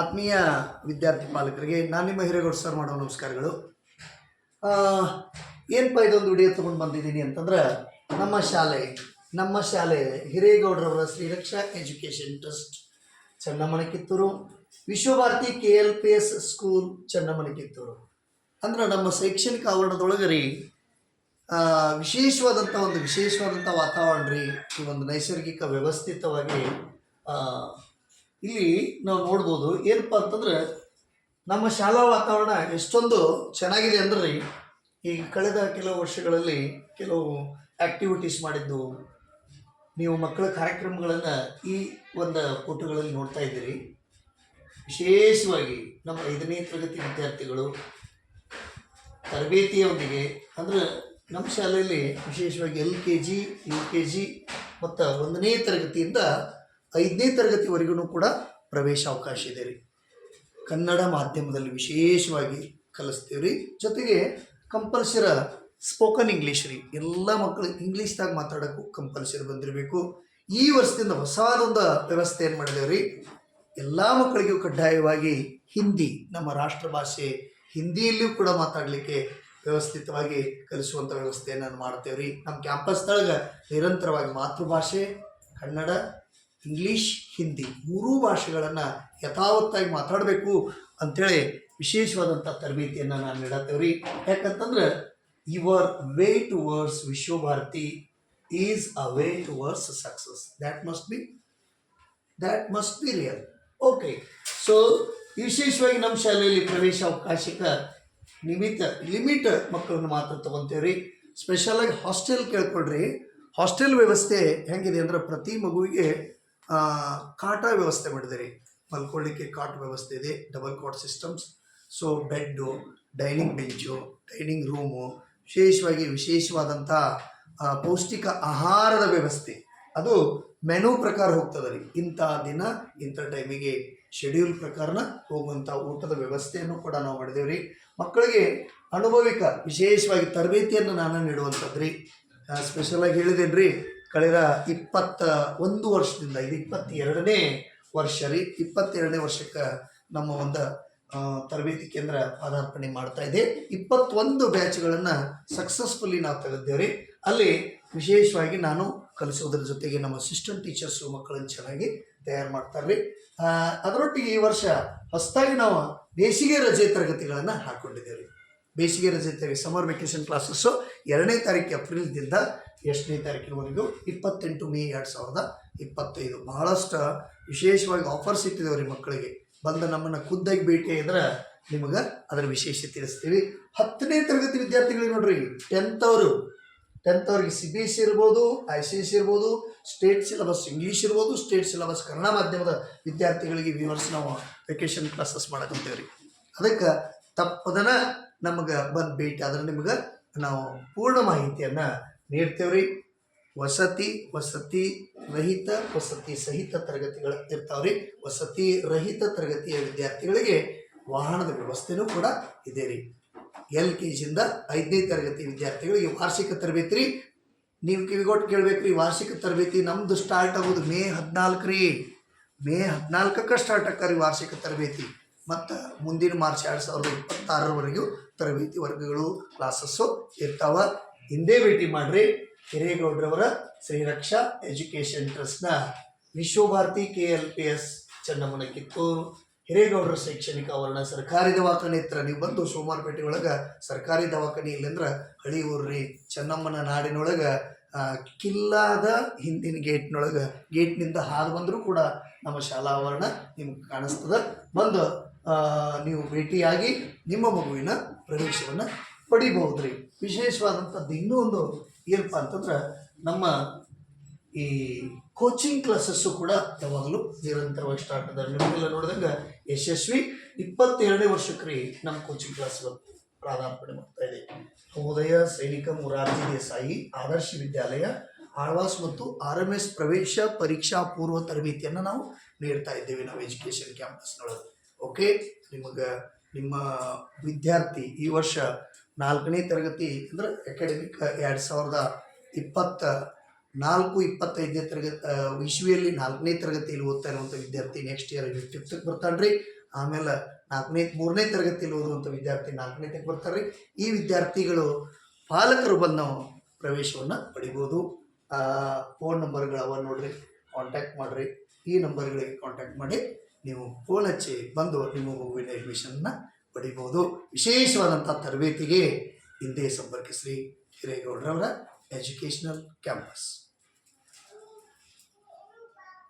ಆತ್ಮೀಯ ವಿದ್ಯಾರ್ಥಿ ಪಾಲಕರಿಗೆ, ನಾನು ನಿಮ್ಮ ಹಿರೇಗೌಡ ಸರ್ ಮಾಡೋ ನಮಸ್ಕಾರಗಳು. ಏನಪ್ಪ ಇದೊಂದು ವಿಡಿಯೋ ತೊಗೊಂಡು ಬಂದಿದ್ದೀನಿ ಅಂತಂದ್ರೆ, ನಮ್ಮ ಶಾಲೆ ನಮ್ಮ ಶಾಲೆ ಹಿರೇಗೌಡರವರ Shriraksha education trust Channammana Kittur Vishwabharati K L P S school Channammana Kittur ಅಂದ್ರೆ ನಮ್ಮ ಶೈಕ್ಷಣಿಕ ಆವರಣದೊಳಗೆ ರೀ ವಿಶೇಷವಾದಂಥ ಒಂದು ವಿಶೇಷವಾದಂಥ ವಾತಾವರಣ ರೀ, ಈ ಒಂದು ನೈಸರ್ಗಿಕ ವ್ಯವಸ್ಥಿತವಾಗಿ ಇಲ್ಲಿ ನಾವು ನೋಡ್ಬೋದು ಏನಪ್ಪ ಅಂತಂದ್ರೆ ನಮ್ಮ ಶಾಲಾ ವಾತಾವರಣ ಎಷ್ಟೊಂದು ಚೆನ್ನಾಗಿದೆ ಅಂದ್ರೆ ಈ ಕಳೆದ ಕೆಲವು ವರ್ಷಗಳಲ್ಲಿ ಕೆಲವು ಆ್ಯಕ್ಟಿವಿಟೀಸ್ ಮಾಡಿದ್ದು. ನೀವು ಮಕ್ಕಳ ಕಾರ್ಯಕ್ರಮಗಳನ್ನು ಈ ಒಂದು ಫೋಟೋಗಳಲ್ಲಿ ನೋಡ್ತಾ ಇದ್ದೀರಿ. ವಿಶೇಷವಾಗಿ ನಮ್ಮ ಐದನೇ ತರಗತಿ ವಿದ್ಯಾರ್ಥಿಗಳು ತರಬೇತಿಯೊಂದಿಗೆ ಅಂದರೆ ನಮ್ಮ ಶಾಲೆಯಲ್ಲಿ ವಿಶೇಷವಾಗಿ L K G U K G ಮತ್ತು ಒಂದನೇ ತರಗತಿಯಿಂದ ಐದನೇ ತರಗತಿವರೆಗೂ ಕೂಡ ಪ್ರವೇಶ ಅವಕಾಶ ಇದೆ ರೀ. ಕನ್ನಡ ಮಾಧ್ಯಮದಲ್ಲಿ ವಿಶೇಷವಾಗಿ ಕಲಿಸ್ತೀವಿ ರೀ. ಜೊತೆಗೆ ಕಂಪಲ್ಸರ ಸ್ಪೋಕನ್ ಇಂಗ್ಲೀಷ್ ರೀ. ಎಲ್ಲ ಮಕ್ಕಳು ಇಂಗ್ಲೀಷ್ದಾಗ ಮಾತಾಡೋಕ್ಕೂ ಕಂಪಲ್ಸರಿ ಬಂದಿರಬೇಕು. ಈ ವರ್ಷದಿಂದ ಹೊಸದೊಂದು ವ್ಯವಸ್ಥೆ ಏನು ಮಾಡಿದೆ ರೀ? ಎಲ್ಲ ಮಕ್ಕಳಿಗೂ ಕಡ್ಡಾಯವಾಗಿ ಹಿಂದಿ, ನಮ್ಮ ರಾಷ್ಟ್ರ ಭಾಷೆ ಹಿಂದಿಯಲ್ಲಿಯೂ ಕೂಡ ಮಾತಾಡಲಿಕ್ಕೆ ವ್ಯವಸ್ಥಿತವಾಗಿ ಕಲಿಸುವಂಥ ವ್ಯವಸ್ಥೆಯನ್ನು ಮಾಡ್ತೇವೆ ರೀ. ನಮ್ಮ ಕ್ಯಾಂಪಸ್ದೊಳಗೆ ನಿರಂತರವಾಗಿ ಮಾತೃಭಾಷೆ, ಕನ್ನಡ ಇಂಗ್ಲೀಷ್, ಹಿಂದಿ ಮೂರೂ ಭಾಷೆಗಳನ್ನು ಯಥಾವತ್ತಾಗಿ ಮಾತಾಡಬೇಕು ಅಂಥೇಳಿ ವಿಶೇಷವಾದಂಥ ತರಬೇತಿಯನ್ನು ನಾನು ನೀಡತ್ತೇವೆ ರೀ ಯಾಕಂತಂದ್ರೆ your way towards Vishwabharati is a way towards success that must be that must be real okay so ವಿಶೇಷವಾಗಿ ನಮ್ಮ ಶಾಲೆಯಲ್ಲಿ ಪ್ರವೇಶ ಅವಕಾಶಕ್ಕೆ ನಿಮಿತ್ತ, ಲಿಮಿಟ್ ಮಕ್ಕಳನ್ನು ಮಾತ್ರ ತೊಗೊತೇವೆ ರೀ ಸ್ಪೆಷಲಾಗಿ ಹಾಸ್ಟೆಲ್ ಕೇಳ್ಕೊಳ್ರಿ. ಹಾಸ್ಟೆಲ್ ವ್ಯವಸ್ಥೆ ಹೆಂಗಿದೆ ಅಂದ್ರೆ ಪ್ರತಿ ಮಗುವಿಗೆ ಕಾಟ ವ್ಯವಸ್ಥೆ ಮಾಡಿದೆ ರೀ ಮಲ್ಕೊಳ್ಳಿಕ್ಕೆ ಕಾಟ್ ವ್ಯವಸ್ಥೆ ಇದೆ double cot systems so bed dining bench dining room ವಿಶೇಷವಾಗಿ ವಿಶೇಷವಾದಂಥ ಪೌಷ್ಟಿಕ ಆಹಾರದ ವ್ಯವಸ್ಥೆ. ಅದು ಮೆನು ಪ್ರಕಾರ ಹೋಗ್ತದೆ ರೀ. ಇಂಥ ದಿನ, ಇಂಥ ಟೈಮಿಗೆ ಶೆಡ್ಯೂಲ್ ಪ್ರಕಾರನ ಹೋಗುವಂಥ ಊಟದ ವ್ಯವಸ್ಥೆಯನ್ನು ಕೂಡ ನಾವು ಮಾಡಿದೇವೆ ರೀ. ಮಕ್ಕಳಿಗೆ ಅನುಭವಿಕ, ವಿಶೇಷವಾಗಿ ತರಬೇತಿಯನ್ನು ನಾನು ನೀಡುವಂಥದ್ದು ರೀ. ಸ್ಪೆಷಲಾಗಿ ಹೇಳಿದ್ದೇನೆ ರೀ ಕಳೆದ ಇಪ್ಪತ್ತ ಒಂದು ವರ್ಷದಿಂದ, ಇದು ಇಪ್ಪತ್ತೆರಡನೇ ವರ್ಷ ರೀ, ಇಪ್ಪತ್ತೆರಡನೇ ವರ್ಷಕ್ಕೆ ನಮ್ಮ ಒಂದು ತರಬೇತಿ ಕೇಂದ್ರ ಪಾದಾರ್ಪಣೆ ಮಾಡ್ತಾ ಇದೆ. ಇಪ್ಪತ್ತೊಂದು ಬ್ಯಾಚ್ಗಳನ್ನು ಸಕ್ಸಸ್ಫುಲ್ಲಿ ನಾವು ತೆಗೆದ್ದೇವೆ ಅಲ್ಲಿ ವಿಶೇಷವಾಗಿ ನಾನು ಕಲಿಸೋದ್ರ ಜೊತೆಗೆ ನಮ್ಮ ಅಸಿಸ್ಟೆಂಟ್ ಟೀಚರ್ಸು ಮಕ್ಕಳನ್ನು ಚೆನ್ನಾಗಿ ತಯಾರು ಮಾಡ್ತಾರೆ ರೀ. ಅದರೊಟ್ಟಿಗೆ ಈ ವರ್ಷ ಹೊಸದಾಗಿ ನಾವು ಬೇಸಿಗೆ ರಜೆ ತರಗತಿಗಳನ್ನು ಹಾಕ್ಕೊಂಡಿದ್ದೇವೆ ಬೇಸಿಗೆ ರಜೆ ಸಮರ್ ವೆಕೇಷನ್ ಕ್ಲಾಸಸ್ಸು ಎರಡನೇ ತಾರೀಕು ಏಪ್ರಿಲ್ದಿಂದ ಎಷ್ಟನೇ ತಾರೀಕಿನವರೆಗೂ ಇಪ್ಪತ್ತೆಂಟು ಮೇ ಎರಡು ಸಾವಿರದ ಇಪ್ಪತ್ತೈದು. ಬಹಳಷ್ಟು ವಿಶೇಷವಾಗಿ ಇಟ್ಟಿದ್ದೇವೆ ರೀ ಮಕ್ಕಳಿಗೆ. ಬಂದು ನಮ್ಮನ್ನು ಖುದ್ದಾಗಿ ಭೇಟಿ ಇದ್ರೆ ನಿಮಗೆ ಅದರ ವಿಶೇಷ ತಿಳಿಸ್ತೀವಿ. ಹತ್ತನೇ ತರಗತಿ ವಿದ್ಯಾರ್ಥಿಗಳಿಗೆ ನೋಡ್ರಿ ಟೆಂತ್ ಅವರು. ಟೆಂತ್ ಅವ್ರಿಗೆ ಸಿ ಬಿ ಎಸ್ ಸಿ ಇರ್ಬೋದು ಐ ಸಿ ಎಸ್ ಸಿ ಇರ್ಬೋದು ಸ್ಟೇಟ್ ಸಿಲೆಬಸ್ ಇಂಗ್ಲೀಷ್ ಇರ್ಬೋದು ಸ್ಟೇಟ್ ಸಿಲೆಬಸ್ ಕನ್ನಡ ಮಾಧ್ಯಮದ ವಿದ್ಯಾರ್ಥಿಗಳಿಗೆ ವಿವರ್ಸ್ ನಾವು ವೆಕೇಷನ್ ಕ್ಲಾಸಸ್ ಮಾಡಕಂತೇವೆ ರೀ ಅದಕ್ಕೆ ತಪ್ಪದನ ನಮಗೆ ಬಂದು ಭೇಟಿ. ಆದ್ರೆ ನಿಮ್ಗೆ ನಾವು ಪೂರ್ಣ ಮಾಹಿತಿಯನ್ನು ನೀಡ್ತೇವೆ ರೀ ವಸತಿ ವಸತಿ ರಹಿತ, ವಸತಿ ಸಹಿತ ತರಗತಿಗಳು ಇರ್ತಾವೆ ರೀ ವಸತಿ ರಹಿತ ತರಗತಿಯ ವಿದ್ಯಾರ್ಥಿಗಳಿಗೆ ವಾಹನದ ವ್ಯವಸ್ಥೆನೂ ಕೂಡ ಇದೆ ರೀ. ಎಲ್ ಕೆ ಜಿಯಿಂದ ಐದನೇ ತರಗತಿ ವಿದ್ಯಾರ್ಥಿಗಳಿಗೆ ವಾರ್ಷಿಕ ತರಬೇತಿ ರೀ. ನೀವು ಕಿವಿಗೊಟ್ಟು ಕೇಳಬೇಕು ರೀ ವಾರ್ಷಿಕ ತರಬೇತಿ ನಮ್ಮದು ಸ್ಟಾರ್ಟ್ ಆಗೋದು ಮೇ ಹದಿನಾಲ್ಕು ರೀ. ಮೇ ಹದಿನಾಲ್ಕಕ್ಕೆ ಸ್ಟಾರ್ಟ್ ಆಕ್ಕಾರಿ ವಾರ್ಷಿಕ ತರಬೇತಿ. ಮತ್ತು ಮುಂದಿನ ಮಾರ್ಚ್ ಎರಡು ಸಾವಿರದ ಇಪ್ಪತ್ತಾರರವರೆಗೂ ತರಬೇತಿ ವರ್ಗಗಳು ಕ್ಲಾಸಸ್ಸು ಇರ್ತಾವ. ಹಿಂದೆ ಭೇಟಿ ಮಾಡಿರಿ. ಹಿರೇಗೌಡ್ರವರ ಶ್ರೀರಕ್ಷಾ ಎಜುಕೇಷನ್ ಟ್ರಸ್ಟ್ನ Vishwabharati K L P S Channammana Kittur. Hiregoudar ಶೈಕ್ಷಣಿಕ ಆವರಣ ಸರ್ಕಾರಿ ದವಾಖಾನೆ ಹತ್ರ. ನೀವು ಬಂದು ಸೋಮವಾರಪೇಟೆ ಒಳಗೆ ಸರ್ಕಾರಿ ದವಾಖಾನೆ ಇಲ್ಲಂದ್ರೆ ಹಳಿ ಊರ್ರಿ. ಚೆನ್ನಮ್ಮನ ನಾಡಿನೊಳಗೆ ಕಿಲ್ಲಾದ ಹಿಂದಿನ ಗೇಟ್ನೊಳಗೆ, ಗೇಟ್ನಿಂದ ಹಾದು ಬಂದರೂ ಕೂಡ ನಮ್ಮ ಶಾಲಾ ಆವರಣ ನಿಮ್ಗೆ ಕಾಣಿಸ್ತದೆ. ಬಂದು ನೀವು ಭೇಟಿಯಾಗಿ ನಿಮ್ಮ ಮಗುವಿನ ಪ್ರವೇಶವನ್ನು ಪಡಿಬಹುದು ರೀ ವಿಶೇಷವಾದಂಥದ್ದು ಇನ್ನೂ ಒಂದು ಏನಪ್ಪ ಅಂತಂದ್ರೆ ನಮ್ಮ ಈ ಕೋಚಿಂಗ್ ಕ್ಲಾಸಸ್ಸು ಕೂಡ ಯಾವಾಗಲೂ ನಿರಂತರವಾಗಿ ಸ್ಟಾರ್ಟ್ ಅದ ನಿಮಗೆಲ್ಲ ನೋಡಿದಂಗೆ ಯಶಸ್ವಿ ಇಪ್ಪತ್ತೆರಡನೇ ವರ್ಷಕ್ಕೆ ರೀ ನಮ್ಮ ಕೋಚಿಂಗ್ ಕ್ಲಾಸ್ಗಳು ಪ್ರಾರಂಭಣೆ ಮಾಡ್ತಾ ಇದೆ. ನವೋದಯ ಸೈನಿಕ ಮುರಾರ್ಜಿ ದೇಸಾಯಿ ಆದರ್ಶ ವಿದ್ಯಾಲಯ, ಆಳ್ವಾಸ್ ಮತ್ತು ಆರ್ ಎಂ ಎಸ್ ಪ್ರವೇಶ ಪರೀಕ್ಷಾ ಪೂರ್ವ ತರಬೇತಿಯನ್ನು ನಾವು ನೀಡ್ತಾ ಇದ್ದೇವೆ ನಾವು ಎಜುಕೇಷನ್ ಕ್ಯಾಂಪಸ್ನೊಳಗೆ. ಓಕೆ ನಿಮಗೆ, ನಿಮ್ಮ ವಿದ್ಯಾರ್ಥಿ ಈ ವರ್ಷ ನಾಲ್ಕನೇ ತರಗತಿ ಅಂದ್ರೆ ಅಕಾಡೆಮಿಕ್ ಎರಡು ಸಾವಿರದ ಇಪ್ಪತ್ತ, ನಾಲ್ಕು ಇಪ್ಪತ್ತೈದನೇ ತರಗತಿ ವಿಶ್ವೆಯಲ್ಲಿ ನಾಲ್ಕನೇ ತರಗತಿಯಲ್ಲಿ ಓದ್ತಾ ಇರುವಂಥ ವಿದ್ಯಾರ್ಥಿ ನೆಕ್ಸ್ಟ್ ಇಯರ್ ಫಿಫ್ತಕ್ಕೆ ಬರ್ತಾನೆ ರೀ. ಆಮೇಲೆ ನಾಲ್ಕನೇ, ಮೂರನೇ ತರಗತಿಯಲ್ಲಿ ಓದುವಂಥ ವಿದ್ಯಾರ್ಥಿ ನಾಲ್ಕನೇ ಬರ್ತಾರೆ ಈ ವಿದ್ಯಾರ್ಥಿಗಳು ಪಾಲಕರು ಬಂದು ಪ್ರವೇಶವನ್ನು ಪಡಿಬೋದು. ಫೋನ್ ನಂಬರ್ಗಳು ಅವ ನೋಡ್ರಿ ಕಾಂಟ್ಯಾಕ್ಟ್ ಮಾಡಿರಿ. ಈ ನಂಬರ್ಗಳಿಗೆ ಕಾಂಟ್ಯಾಕ್ಟ್ ಮಾಡಿ. ನೀವು ಫೋನ್ ಬಂದು ನಿಮ್ಮ ಮಗುವಿನ ಅಡ್ಮಿಷನ್ನ ಪಡಿಬೋದು. ವಿಶೇಷವಾದಂಥ ತರಬೇತಿಗೆ ಹಿಂದೆ ಸಂಪರ್ಕಿಸ್ರಿ. ಹಿರೇಗೌಡರವರ ಎಜುಕೇಷನಲ್ ಕ್ಯಾಂಪಸ್